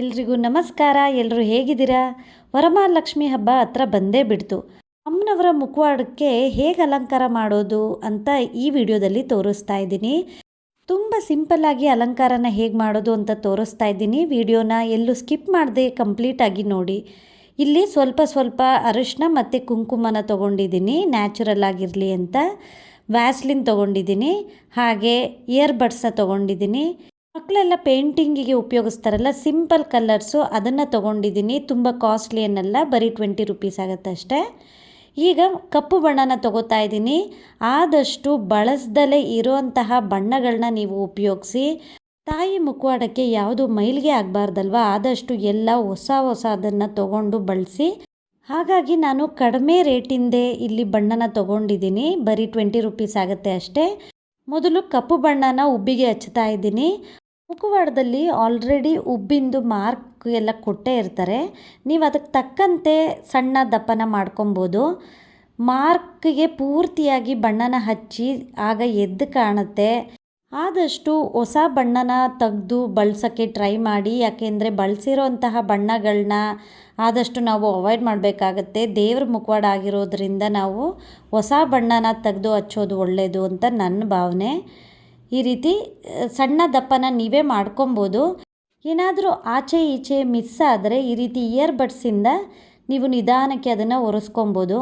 ಎಲ್ರಿಗೂ ನಮಸ್ಕಾರ ಎಲ್ಲರೂ ಹೇಗಿದ್ದೀರಾ? ವರಮಹಾಲಕ್ಷ್ಮಿ ಹಬ್ಬ ಹತ್ರ ಬಂದೇ ಬಿಡ್ತು. ಅಮ್ಮನವರ ಮುಖವಾಡಕ್ಕೆ ಹೇಗೆ ಅಲಂಕಾರ ಮಾಡೋದು ಅಂತ ಈ ವಿಡಿಯೋದಲ್ಲಿ ತೋರಿಸ್ತಾ ಇದ್ದೀನಿ. ತುಂಬ ಸಿಂಪಲ್ಲಾಗಿ ಅಲಂಕಾರನ ಹೇಗೆ ಮಾಡೋದು ಅಂತ ತೋರಿಸ್ತಾ ಇದ್ದೀನಿ. ವಿಡಿಯೋನ ಎಲ್ಲೂ ಸ್ಕಿಪ್ ಮಾಡದೆ ಕಂಪ್ಲೀಟಾಗಿ ನೋಡಿ. ಇಲ್ಲಿ ಸ್ವಲ್ಪ ಸ್ವಲ್ಪ ಅರಿಶಿನ ಮತ್ತು ಕುಂಕುಮನ ತೊಗೊಂಡಿದ್ದೀನಿ. ನ್ಯಾಚುರಲ್ ಆಗಿರಲಿ ಅಂತ. ವ್ಯಾಸ್ಲಿನ್ ತೊಗೊಂಡಿದ್ದೀನಿ. ಹಾಗೆ ಇಯರ್ ಬಡ್ಸ ತೊಗೊಂಡಿದ್ದೀನಿ. ಮಕ್ಕಳೆಲ್ಲ ಪೇಂಟಿಂಗಿಗೆ ಉಪಯೋಗಿಸ್ತಾರಲ್ಲ, ಸಿಂಪಲ್ ಕಲರ್ಸು ಅದನ್ನು ತೊಗೊಂಡಿದ್ದೀನಿ. ತುಂಬ ಕಾಸ್ಟ್ಲಿ ಏನಲ್ಲ ಬರೀ ಟ್ವೆಂಟಿ ರುಪೀಸ್ ಆಗುತ್ತೆ ಅಷ್ಟೇ. ಈಗ ಕಪ್ಪು ಬಣ್ಣನ ತಗೋತಾ ಇದ್ದೀನಿ. ಆದಷ್ಟು ಬಳಸ್ದಲೇ ಇರೋಂತಹ ಬಣ್ಣಗಳನ್ನ ನೀವು ಉಪಯೋಗಿಸಿ, ತಾಯಿ ಮುಖವಾಡಕ್ಕೆ ಯಾವುದು ಮೈಲಿಗೆ ಆಗಬಾರ್ದಲ್ವ, ಆದಷ್ಟು ಎಲ್ಲ ಹೊಸ ಹೊಸ ಅದನ್ನು ತೊಗೊಂಡು ಬಳಸಿ. ಹಾಗಾಗಿ ನಾನು ಕಡಿಮೆ ರೇಟಿಂದೇ ಇಲ್ಲಿ ಬಣ್ಣನ ತೊಗೊಂಡಿದ್ದೀನಿ, ಬರೀ ಟ್ವೆಂಟಿ ರುಪೀಸ್ ಆಗುತ್ತೆ ಅಷ್ಟೇ. ಮೊದಲು ಕಪ್ಪು ಬಣ್ಣನ ಉಬ್ಬಿಗೆ ಹಚ್ತಾ ಇದ್ದೀನಿ. ಮುಖವಾಡದಲ್ಲಿ ಆಲ್ರೆಡಿ ಉಬ್ಬಿಂದು ಮಾರ್ಕ್ ಎಲ್ಲ ಕೊಟ್ಟೇ ಇರ್ತಾರೆ. ನೀವು ಅದಕ್ಕೆ ತಕ್ಕಂತೆ ಸಣ್ಣ ದಪ್ಪನ ಮಾಡ್ಕೊಬೋದು. ಮಾರ್ಕ್ಗೆ ಪೂರ್ತಿಯಾಗಿ ಬಣ್ಣನ ಹಚ್ಚಿ ಆಗ ಎದ್ದು ಕಾಣುತ್ತೆ. ಆದಷ್ಟು ಹೊಸ ಬಣ್ಣನ ತೆಗೆದು ಬಳಸೋಕ್ಕೆ ಟ್ರೈ ಮಾಡಿ. ಯಾಕೆಂದರೆ ಬಳಸಿರೋಂತಹ ಬಣ್ಣಗಳನ್ನ ಆದಷ್ಟು ನಾವು ಅವಾಯ್ಡ್ ಮಾಡಬೇಕಾಗತ್ತೆ. ದೇವ್ರ ಮುಖವಾಡ ಆಗಿರೋದ್ರಿಂದ ನಾವು ಹೊಸ ಬಣ್ಣನ ತೆಗೆದು ಹಚ್ಚೋದು ಒಳ್ಳೆಯದು ಅಂತ ನನ್ನ ಭಾವನೆ. ಈ ರೀತಿ ಸಣ್ಣ ದಪ್ಪನ ನೀವೇ ಮಾಡ್ಕೊಬೋದು. ಏನಾದರೂ ಆಚೆ ಈಚೆ ಮಿಸ್ ಆದರೆ ಈ ರೀತಿ ಇಯರ್ ಬಡ್ಸಿಂದ ನೀವು ನಿಧಾನಕ್ಕೆ ಅದನ್ನು ಒರೆಸ್ಕೊಬೋದು.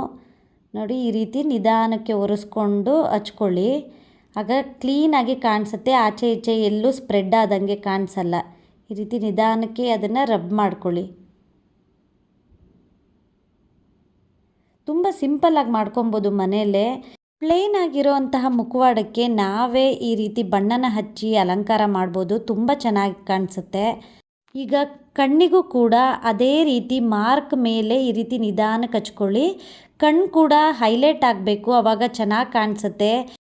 ನೋಡಿ, ಈ ರೀತಿ ನಿಧಾನಕ್ಕೆ ಒರೆಸ್ಕೊಂಡು ಹಚ್ಕೊಳ್ಳಿ. ಆಗ ಕ್ಲೀನಾಗಿ ಕಾಣಿಸುತ್ತೆ, ಆಚೆ ಈಚೆ ಎಲ್ಲೂ ಸ್ಪ್ರೆಡ್ ಆದಂಗೆ ಕಾಣಿಸಲ್ಲ. ಈ ರೀತಿ ನಿಧಾನಕ್ಕೆ ಅದನ್ನು ರಬ್ ಮಾಡ್ಕೊಳ್ಳಿ. ತುಂಬ ಸಿಂಪಲ್ಲಾಗಿ ಮಾಡ್ಕೊಬೋದು ಮನೆಯಲ್ಲೇ ಪ್ಲೇನ್ ಆಗಿರೋಂತಹ ಮುಖವಾಡಕ್ಕೆ ನಾವೇ ಈ ರೀತಿ ಬಣ್ಣನ ಹಚ್ಚಿ ಅಲಂಕಾರ ಮಾಡ್ಬೋದು. ತುಂಬ ಚೆನ್ನಾಗಿ ಕಾಣಿಸುತ್ತೆ. ಈಗ ಕಣ್ಣಿಗೂ ಕೂಡ ಅದೇ ರೀತಿ ಮಾರ್ಕ್ ಮೇಲೆ ಈ ರೀತಿ ನಿಧಾನಕ್ಕೆ ಹಚ್ಕೊಳ್ಳಿ ಕಣ್ಣು ಕೂಡ ಹೈಲೈಟ್ ಆಗಬೇಕು ಆವಾಗ ಚೆನ್ನಾಗಿ ಕಾಣಿಸುತ್ತೆ.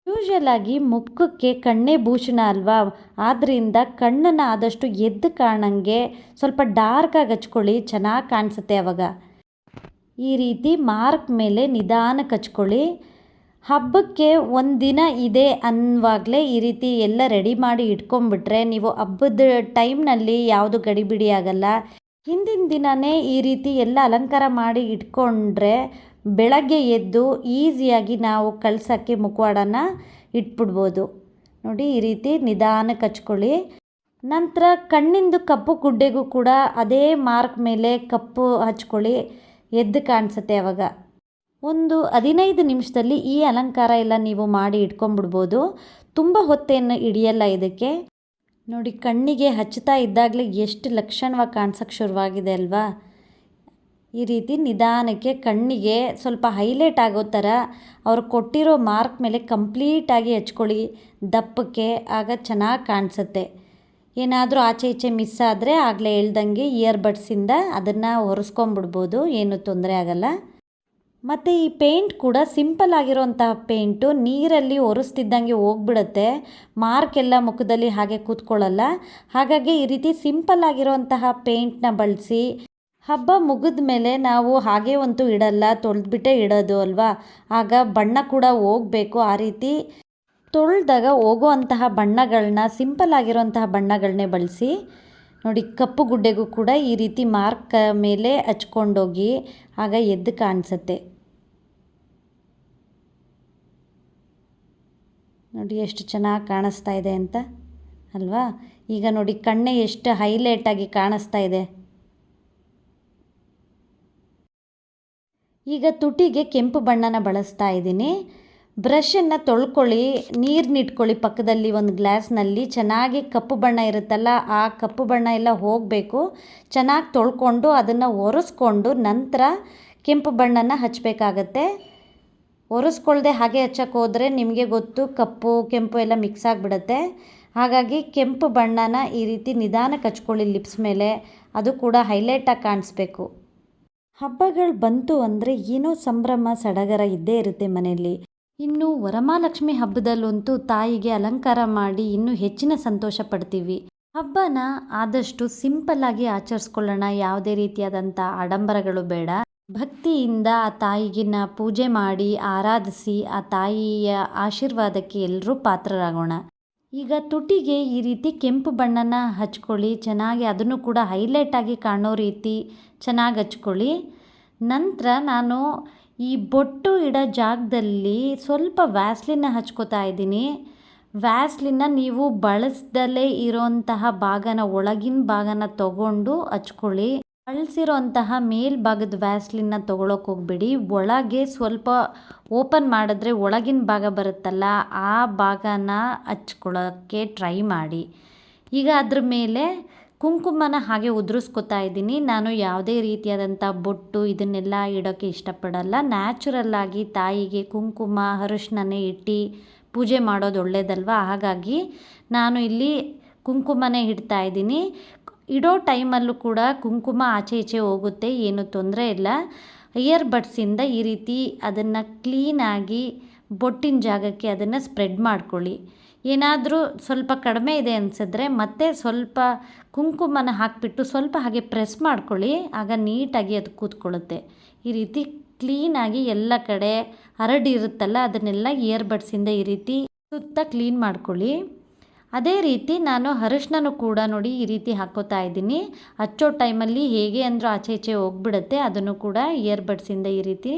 ಯೂಶಲ್ ಆಗಿ ಮುಖಕ್ಕೆ ಕಣ್ಣೇ ಭೂಷಣ ಅಲ್ವಾ? ಆದ್ದರಿಂದ ಕಣ್ಣನ್ನು ಆದಷ್ಟು ಎದ್ದು ಕಾಣಂಗೆ ಸ್ವಲ್ಪ ಡಾರ್ಕಾಗಿ ಹಚ್ಕೊಳ್ಳಿ, ಚೆನ್ನಾಗಿ ಕಾಣಿಸುತ್ತೆ ಆವಾಗ ಈ ರೀತಿ ಮಾರ್ಕ್ ಮೇಲೆ ನಿಧಾನಕ್ಕೆ ಹಚ್ಕೊಳ್ಳಿ ಹಬ್ಬಕ್ಕೆ ಒಂದು ದಿನ ಇದೆ ಅನ್ನುವಾಗಲೇ ಈ ರೀತಿ ಎಲ್ಲ ರೆಡಿ ಮಾಡಿ ಇಟ್ಕೊಂಡ್ಬಿಟ್ರೆ ನೀವು ಹಬ್ಬದ ಟೈಮ್ನಲ್ಲಿ ಯಾವುದು ಗಡಿಬಿಡಿ ಆಗಲ್ಲ. ಹಿಂದಿನ ದಿನವೇ ಈ ರೀತಿ ಎಲ್ಲ ಅಲಂಕಾರ ಮಾಡಿ ಇಟ್ಕೊಂಡ್ರೆ ಬೆಳಗ್ಗೆ ಎದ್ದು ಈಸಿಯಾಗಿ ನಾವು ಕಳ್ಸೋಕ್ಕೆ ಮುಖವಾಡನ ಇಟ್ಬಿಡ್ಬೋದು. ನೋಡಿ ಈ ರೀತಿ ನಿಧಾನಕ್ಕೆ ಹಚ್ಕೊಳ್ಳಿ ನಂತರ ಕಣ್ಣಿಂದು ಕಪ್ಪು ಗುಡ್ಡೆಗೂ ಕೂಡ ಅದೇ ಮಾರ್ಕ್ ಮೇಲೆ ಕಪ್ಪು ಹಚ್ಕೊಳ್ಳಿ. ಎದ್ದು ಕಾಣಿಸುತ್ತೆ ಅವಾಗ. ಒಂದು ಹದಿನೈದು ನಿಮಿಷದಲ್ಲಿ ಈ ಅಲಂಕಾರ ಎಲ್ಲ ನೀವು ಮಾಡಿ ಇಟ್ಕೊಂಡ್ಬಿಡ್ಬೋದು. ತುಂಬ ಹೊತ್ತೇನು ಹಿಡಿಯಲ್ಲ ಇದಕ್ಕೆ. ನೋಡಿ, ಕಣ್ಣಿಗೆ ಹಚ್ಚುತ್ತಾ ಇದ್ದಾಗಲೇ ಎಷ್ಟು ಲಕ್ಷಣವಾಗಿ ಕಾಣಿಸೋಕ್ಕೆ ಶುರುವಾಗಿದೆ ಅಲ್ವಾ? ಈ ರೀತಿ ನಿಧಾನಕ್ಕೆ ಕಣ್ಣಿಗೆ ಸ್ವಲ್ಪ ಹೈಲೈಟ್ ಆಗೋ ಥರ ಅವರು ಕೊಟ್ಟಿರೋ ಮಾರ್ಕ್ ಮೇಲೆ ಕಂಪ್ಲೀಟಾಗಿ ಹಚ್ಕೊಳ್ಳಿ. ದಪ್ಪಕ್ಕೆ ಆಗ ಚೆನ್ನಾಗಿ ಕಾಣಿಸುತ್ತೆ. ಏನಾದರೂ ಆಚೆ ಈಚೆ ಮಿಸ್ ಆದರೆ ಆಗಲೇ ಹೇಳ್ದಂಗೆ ಇಯರ್ ಬಡ್ಸಿಂದ ಅದನ್ನು ಒರೆಸ್ಕೊಂಬಿಡ್ಬೋದು ಏನೂ ತೊಂದರೆ ಆಗಲ್ಲ. ಮತ್ತು ಈ ಪೇಂಟ್ ಕೂಡ ಸಿಂಪಲ್ ಆಗಿರೋಂಥ ಪೇಂಟು, ನೀರಲ್ಲಿ ಒರೆಸ್ತಿದ್ದಂಗೆ ಹೋಗ್ಬಿಡುತ್ತೆ. ಮಾರ್ಕ್ ಎಲ್ಲ ಮುಖದಲ್ಲಿ ಹಾಗೆ ಕೂತ್ಕೊಳ್ಳಲ್ಲ. ಹಾಗಾಗಿ ಈ ರೀತಿ ಸಿಂಪಲ್ ಆಗಿರೋಂತಹ ಪೇಂಟ್ನ ಬಳಸಿ, ಹಬ್ಬ ಮುಗಿದ ಮೇಲೆ ನಾವು ಹಾಗೆ ಅಂತೂ ಇಡಲ್ಲ, ತೊಳೆದ್ಬಿಟ್ಟೇ ಇಡೋದು ಅಲ್ವಾ? ಆಗ ಬಣ್ಣ ಕೂಡ ಹೋಗಬೇಕು. ಆ ರೀತಿ ತೊಳೆದಾಗ ಹೋಗುವಂತಹ ಬಣ್ಣಗಳನ್ನ ಸಿಂಪಲ್ ಆಗಿರೋಂತಹ ಬಣ್ಣಗಳನ್ನೇ ಬಳಸಿ, ನೋಡಿ ಕಪ್ಪು ಗುಡ್ಡೆಗೂ ಕೂಡ ಈ ರೀತಿ ಮಾರ್ಕ್ ಮೇಲೆ ಹಚ್ಕೊಂಡೋಗಿ, ಆಗ ಎದ್ದು ಕಾಣಿಸುತ್ತೆ. ನೋಡಿ ಎಷ್ಟು ಚೆನ್ನಾಗಿ ಕಾಣಿಸ್ತಾ ಇದೆ ಅಂತ, ಅಲ್ವಾ? ಈಗ ನೋಡಿ ಕಣ್ಣೆ ಎಷ್ಟು ಹೈಲೈಟಾಗಿ ಕಾಣಿಸ್ತಾ ಇದೆ. ಈಗ ತುಟಿಗೆ ಕೆಂಪು ಬಣ್ಣನ ಬಳಸ್ತಾ ಇದ್ದೀನಿ. ಬ್ರಷನ್ನು ತೊಳ್ಕೊಳ್ಳಿ ನೀರನ್ನಿಟ್ಕೊಳ್ಳಿ ಪಕ್ಕದಲ್ಲಿ ಒಂದು ಗ್ಲಾಸ್ನಲ್ಲಿ. ಚೆನ್ನಾಗಿ ಕಪ್ಪು ಬಣ್ಣ ಇರುತ್ತಲ್ಲ, ಆ ಕಪ್ಪು ಬಣ್ಣ ಎಲ್ಲ ಹೋಗಬೇಕು. ಚೆನ್ನಾಗಿ ತೊಳ್ಕೊಂಡು ಅದನ್ನು ಒರೆಸ್ಕೊಂಡು ನಂತರ ಕೆಂಪು ಬಣ್ಣನ ಹಚ್ಚಬೇಕಾಗತ್ತೆ ಒರೆಸ್ಕೊಳ್ದೆ ಹಾಗೆ ಹಚ್ಚಕ್ಕೆ ಹೋದರೆ ನಿಮಗೆ ಗೊತ್ತು ಕಪ್ಪು, ಕೆಂಪು ಎಲ್ಲ ಮಿಕ್ಸ್ ಆಗಿಬಿಡುತ್ತೆ. ಹಾಗಾಗಿ ಕೆಂಪು ಬಣ್ಣನ ಈ ರೀತಿ ನಿಧಾನಕ್ಕೆ ಹಚ್ಕೊಳ್ಳಿ ಲಿಪ್ಸ್ ಮೇಲೆ. ಅದು ಕೂಡ ಹೈಲೈಟಾಗಿ ಕಾಣಿಸ್ಬೇಕು. ಹಬ್ಬಗಳು ಬಂತು ಅಂದರೆ ಏನೋ ಸಂಭ್ರಮ, ಸಡಗರ ಇದ್ದೇ ಇರುತ್ತೆ ಮನೆಯಲ್ಲಿ. ಇನ್ನು ವರಮಹಾಲಕ್ಷ್ಮಿ ಹಬ್ಬದಲ್ಲಂತೂ ತಾಯಿಗೆ ಅಲಂಕಾರ ಮಾಡಿ ಇನ್ನೂ ಹೆಚ್ಚಿನ ಸಂತೋಷ ಪಡ್ತೀವಿ. ಹಬ್ಬನ ಆದಷ್ಟು ಸಿಂಪಲ್ಲಾಗಿ ಆಚರಿಸ್ಕೊಳ್ಳೋಣ, ಯಾವುದೇ ರೀತಿಯಾದಂಥ ಆಡಂಬರಗಳು ಬೇಡ. ಭಕ್ತಿಯಿಂದ ಆ ತಾಯಿಗಿನ ಪೂಜೆ ಮಾಡಿ ಆರಾಧಿಸಿ ಆ ತಾಯಿಯ ಆಶೀರ್ವಾದಕ್ಕೆ ಎಲ್ಲರೂ ಪಾತ್ರರಾಗೋಣ. ಈಗ ತುಟಿಗೆ ಈ ರೀತಿ ಕೆಂಪು ಬಣ್ಣನ ಹಚ್ಕೊಳ್ಳಿ, ಚೆನ್ನಾಗಿ ಅದನ್ನು ಕೂಡ ಹೈಲೈಟಾಗಿ ಕಾಣೋ ರೀತಿ ಚೆನ್ನಾಗಿ ಹಚ್ಕೊಳ್ಳಿ. ನಂತರ ನಾನು ಈ ಬೊಟ್ಟು ಇಡೋ ಜಾಗದಲ್ಲಿ ಸ್ವಲ್ಪ ವ್ಯಾಸ್ಲಿನ ಹಚ್ಕೋತಾ ಇದ್ದೀನಿ. ವ್ಯಾಸ್ಲಿನ ನೀವು ಬಳಸ್ದಲೇ ಇರೋಂತಹ ಭಾಗನ, ಒಳಗಿನ ಭಾಗನ ತಗೊಂಡು ಹಚ್ಕೊಳ್ಳಿ. ಬಳಸಿರೋಂತಹ ಮೇಲ್ಭಾಗದ ವ್ಯಾಸ್ಲಿನ್ನ ತೊಗೊಳಕ್ಕೆ ಹೋಗ್ಬೇಡಿ. ಒಳಗೆ ಸ್ವಲ್ಪ ಓಪನ್ ಮಾಡಿದ್ರೆ ಒಳಗಿನ ಭಾಗ ಬರುತ್ತಲ್ಲ, ಆ ಭಾಗನ ಹಚ್ಕೊಳ್ಳೋಕ್ಕೆ ಟ್ರೈ ಮಾಡಿ. ಈಗ ಅದ್ರ ಮೇಲೆ ಕುಂಕುಮನ ಹಾಗೆ ಉದುರಿಸ್ಕೊತಾ ಇದ್ದೀನಿ. ನಾನು ಯಾವುದೇ ರೀತಿಯಾದಂಥ ಬೊಟ್ಟು ಇದನ್ನೆಲ್ಲ ಇಡೋಕ್ಕೆ ಇಷ್ಟಪಡಲ್ಲ. ನ್ಯಾಚುರಲ್ಲಾಗಿ ತಾಯಿಗೆ ಕುಂಕುಮ, ಅರಿಶಿಣನೇ ಇಟ್ಟು ಪೂಜೆ ಮಾಡೋದು ಒಳ್ಳೆಯದಲ್ವ ಹಾಗಾಗಿ ನಾನು ಇಲ್ಲಿ ಕುಂಕುಮನೇ ಇಡ್ತಾ ಇದ್ದೀನಿ. ಇಡೋ ಟೈಮಲ್ಲೂ ಕೂಡ ಕುಂಕುಮ ಆಚೆ ಈಚೆ ಹೋಗುತ್ತೆ, ಏನು ತೊಂದರೆ ಇಲ್ಲ. ಇಯರ್ ಬಡ್ಸಿಂದ ಈ ರೀತಿ ಅದನ್ನು ಕ್ಲೀನಾಗಿ ಬೊಟ್ಟಿನ ಜಾಗಕ್ಕೆ ಅದನ್ನು ಸ್ಪ್ರೆಡ್ ಮಾಡ್ಕೊಳ್ಳಿ. ಏನಾದರೂ ಸ್ವಲ್ಪ ಕಡಿಮೆ ಇದೆ ಅನಿಸಿದ್ರೆ ಮತ್ತೆ ಸ್ವಲ್ಪ ಕುಂಕುಮನ ಹಾಕಿಬಿಟ್ಟು ಸ್ವಲ್ಪ ಹಾಗೆ ಪ್ರೆಸ್ ಮಾಡ್ಕೊಳ್ಳಿ, ಆಗ ನೀಟಾಗಿ ಅದು ಕೂತ್ಕೊಳ್ಳುತ್ತೆ. ಈ ರೀತಿ ಕ್ಲೀನಾಗಿ ಎಲ್ಲ ಕಡೆ ಹರಡಿರುತ್ತಲ್ಲ ಅದನ್ನೆಲ್ಲ ಇಯರ್ ಬಡ್ಸಿಂದ ಈ ರೀತಿ ಸುತ್ತ ಕ್ಲೀನ್ ಮಾಡ್ಕೊಳ್ಳಿ. ಅದೇ ರೀತಿ ನಾನು ಅರಿಶಿನ ಕೂಡ ನೋಡಿ ಈ ರೀತಿ ಹಾಕೋತಾ ಇದ್ದೀನಿ. ಹಚ್ಚೋ ಟೈಮಲ್ಲಿ ಹೇಗೆ ಅಂದರೂ ಆಚೆ ಈಚೆ ಹೋಗ್ಬಿಡುತ್ತೆ. ಅದನ್ನು ಕೂಡ ಇಯರ್ ಬಡ್ಸಿಂದ ಈ ರೀತಿ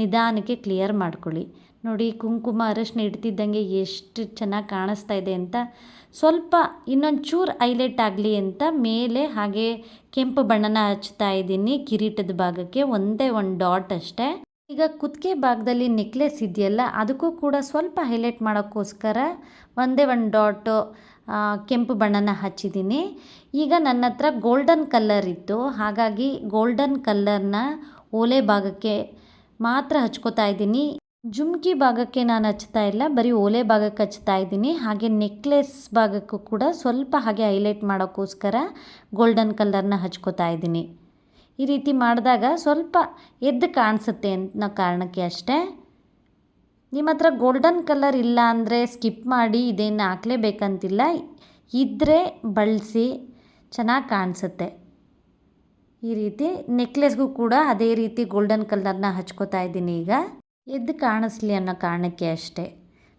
ನಿಧಾನಕ್ಕೆ ಕ್ಲಿಯರ್ ಮಾಡ್ಕೊಳ್ಳಿ. ನೋಡಿ, ಕುಂಕುಮ ಅರಿಶಿನ ಇಡ್ತಿದ್ದಂಗೆ ಎಷ್ಟು ಚೆನ್ನಾಗಿ ಕಾಣಿಸ್ತಾ ಇದೆ ಅಂತ. ಸ್ವಲ್ಪ ಇನ್ನೊಂದು ಚೂರು ಹೈಲೈಟ್ ಆಗಲಿ ಅಂತ ಮೇಲೆ ಹಾಗೆ ಕೆಂಪು ಬಣ್ಣನ ಹಚ್ತಾ ಇದ್ದೀನಿ ಕಿರೀಟದ ಭಾಗಕ್ಕೆ. ಒಂದೇ ಒಂದು ಡಾಟ್ ಅಷ್ಟೇ. ಈಗ ಕುತ್ತಿಗೆ ಭಾಗದಲ್ಲಿ ನೆಕ್ಲೆಸ್ ಇದೆಯಲ್ಲ, ಅದಕ್ಕೂ ಕೂಡ ಸ್ವಲ್ಪ ಹೈಲೈಟ್ ಮಾಡೋಕ್ಕೋಸ್ಕರ ಒಂದೇ ಒಂದು ಡಾಟು ಕೆಂಪು ಬಣ್ಣನ ಹಚ್ಚಿದ್ದೀನಿ. ಈಗ ನನ್ನ ಹತ್ರ ಗೋಲ್ಡನ್ ಕಲ್ಲರ್ ಇತ್ತು. ಹಾಗಾಗಿ ಗೋಲ್ಡನ್ ಕಲ್ಲರ್ನ ಓಲೆ ಭಾಗಕ್ಕೆ ಮಾತ್ರ ಹಚ್ಕೋತಾ ಇದ್ದೀನಿ. ಜುಮ್ಕಿ ಭಾಗಕ್ಕೆ ನಾನು ಹಚ್ತಾ ಇಲ್ಲ, ಬರೀ ಓಲೆ ಭಾಗಕ್ಕೆ ಹಚ್ತಾ ಇದ್ದೀನಿ. ಹಾಗೆ ನೆಕ್ಲೆಸ್ ಭಾಗಕ್ಕೂ ಕೂಡ ಸ್ವಲ್ಪ ಹಾಗೆ ಹೈಲೈಟ್ ಮಾಡೋಕ್ಕೋಸ್ಕರ ಗೋಲ್ಡನ್ ಕಲ್ಲರ್ನ ಹಚ್ಕೋತಾ ಇದ್ದೀನಿ. ಈ ರೀತಿ ಮಾಡಿದಾಗ ಸ್ವಲ್ಪ ಎದ್ದು ಕಾಣಿಸುತ್ತೆ ಅನ್ನೋ ಕಾರಣಕ್ಕೆ ಅಷ್ಟೇ. ನಿಮ್ಮ ಹತ್ರ ಗೋಲ್ಡನ್ ಕಲರ್ ಇಲ್ಲ ಅಂದರೆ ಸ್ಕಿಪ್ ಮಾಡಿ ಇದೇನು ಹಾಕ್ಲೇಬೇಕಂತಿಲ್ಲ. ಇದ್ದರೆ ಬಳಸಿ, ಚೆನ್ನಾಗಿ ಕಾಣಿಸುತ್ತೆ. ಈ ರೀತಿ ನೆಕ್ಲೆಸ್ಗೂ ಕೂಡ ಅದೇ ರೀತಿ ಗೋಲ್ಡನ್ ಕಲರ್ನ ಹಚ್ಕೋತಾ ಇದ್ದೀನಿ ಈಗ. ಎದ್ದು ಕಾಣಿಸ್ಲಿ ಅನ್ನೋ ಕಾರಣಕ್ಕೆ ಅಷ್ಟೇ.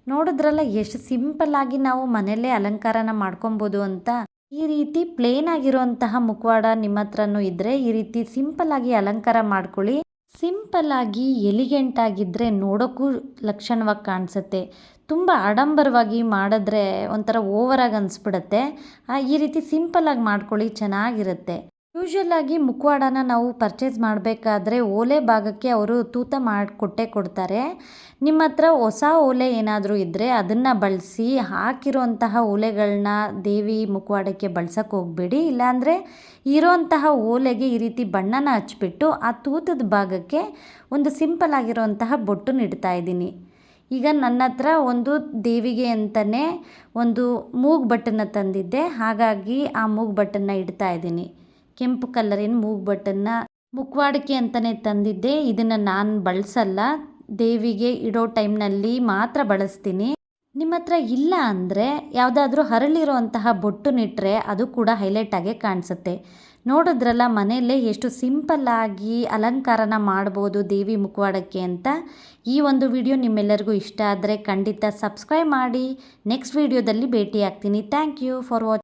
ನೋಡಿದ್ರಲ್ಲ, ಎಷ್ಟು ಸಿಂಪಲ್ಲಾಗಿ ನಾವು ಮನೆಯಲ್ಲೇ ಅಲಂಕಾರನ ಮಾಡ್ಕೊಬೋದು ಅಂತ. ಈ ರೀತಿ ಪ್ಲೇನ್ ಆಗಿರುವಂತಹ ಮುಖವಾಡ ನಿಮ್ಮ ಹತ್ರನೂ ಇದ್ದರೆ ಈ ರೀತಿ ಸಿಂಪಲ್ ಆಗಿ ಅಲಂಕಾರ ಮಾಡ್ಕೊಳ್ಳಿ. ಸಿಂಪಲ್ ಆಗಿ ಎಲಿಗೆಂಟ್ ಆಗಿದ್ರೆ ನೋಡೋಕ್ಕೂ ಲಕ್ಷಣವಾಗಿ ಕಾಣಿಸುತ್ತೆ. ತುಂಬ ಆಡಂಬರವಾಗಿ ಮಾಡಿದ್ರೆ ಒಂಥರ ಓವರಾಗಿ ಅನಿಸ್ಬಿಡತ್ತೆ. ಈ ರೀತಿ ಸಿಂಪಲ್ ಆಗಿ ಮಾಡ್ಕೊಳ್ಳಿ, ಚೆನ್ನಾಗಿರುತ್ತೆ. ಯೂಶ್ವಲಾಗಿ ಮುಖವಾಡನ ನಾವು ಪರ್ಚೇಸ್ ಮಾಡಬೇಕಾದ್ರೆ ಓಲೆ ಭಾಗಕ್ಕೆ ಅವರು ತೂತ ಮಾಡಿಕೊಟ್ಟೆ ಕೊಡ್ತಾರೆ. ನಿಮ್ಮ ಹತ್ರ ಹೊಸ ಓಲೆ ಏನಾದರೂ ಇದ್ದರೆ ಅದನ್ನು ಬಳಸಿ, ಹಾಕಿರುವಂತಹ ಓಲೆಗಳನ್ನ ದೇವಿ ಮುಖವಾಡಕ್ಕೆ ಬಳಸೋಕೆ ಹೋಗಬೇಡಿ. ಇಲ್ಲಾಂದರೆ ಇರೋಂತಹ ಓಲೆಗೆ ಈ ರೀತಿ ಬಣ್ಣನ ಹಚ್ಚಿಬಿಟ್ಟು ಆ ತೂತದ ಭಾಗಕ್ಕೆ ಒಂದು ಸಿಂಪಲ್ ಆಗಿರುವಂತಹ ಬೊಟ್ಟು ಇಡ್ತಾ ಇದ್ದೀನಿ. ಈಗ ನನ್ನ ಹತ್ರ ಒಂದು ದೇವಿಗೆ ಅಂತಲೇ ಒಂದು ಮೂಗು ಬಟ್ಟನ್ನು ತಂದಿದ್ದೆ. ಹಾಗಾಗಿ ಆ ಮೂಗು ಬಟ್ಟನ್ನು ಇಡ್ತಾ ಇದ್ದೀನಿ. ಕೆಂಪು ಕಲರಿನ ಮೂಗು ಬಟ್ಟನ್ನ ಮುಖವಾಡಕ್ಕೆ ಅಂತಲೇ ತಂದಿದ್ದೆ. ಇದನ್ನು ನಾನು ಬಳಸಲ್ಲ. ದೇವಿಗೆ ಇಡೋ ಟೈಮ್ನಲ್ಲಿ ಮಾತ್ರ ಬಳಸ್ತೀನಿ. ನಿಮ್ಮ ಹತ್ರ ಇಲ್ಲ ಅಂದರೆ ಯಾವುದಾದ್ರೂ ಹರಳಿರುವಂತಹ ಬೊಟ್ಟುನಿಟ್ಟರೆ ಅದು ಕೂಡ ಹೈಲೈಟಾಗೆ ಕಾಣಿಸುತ್ತೆ. ನೋಡಿದ್ರಲ್ಲ ಮನೆಯಲ್ಲೇ ಎಷ್ಟು ಸಿಂಪಲ್ಲಾಗಿ ಅಲಂಕಾರನ ಮಾಡ್ಬೋದು ದೇವಿ ಮುಖವಾಡಕ್ಕೆ ಅಂತ. ಈ ಒಂದು ವಿಡಿಯೋ ನಿಮ್ಮೆಲ್ಲರಿಗೂ ಇಷ್ಟ ಆದರೆ ಖಂಡಿತ ಸಬ್ಸ್ಕ್ರೈಬ್ ಮಾಡಿ. ನೆಕ್ಸ್ಟ್ ವಿಡಿಯೋದಲ್ಲಿ ಭೇಟಿ ಆಗ್ತೀನಿ ಥ್ಯಾಂಕ್ ಯು ಫಾರ್ ವಾಚ್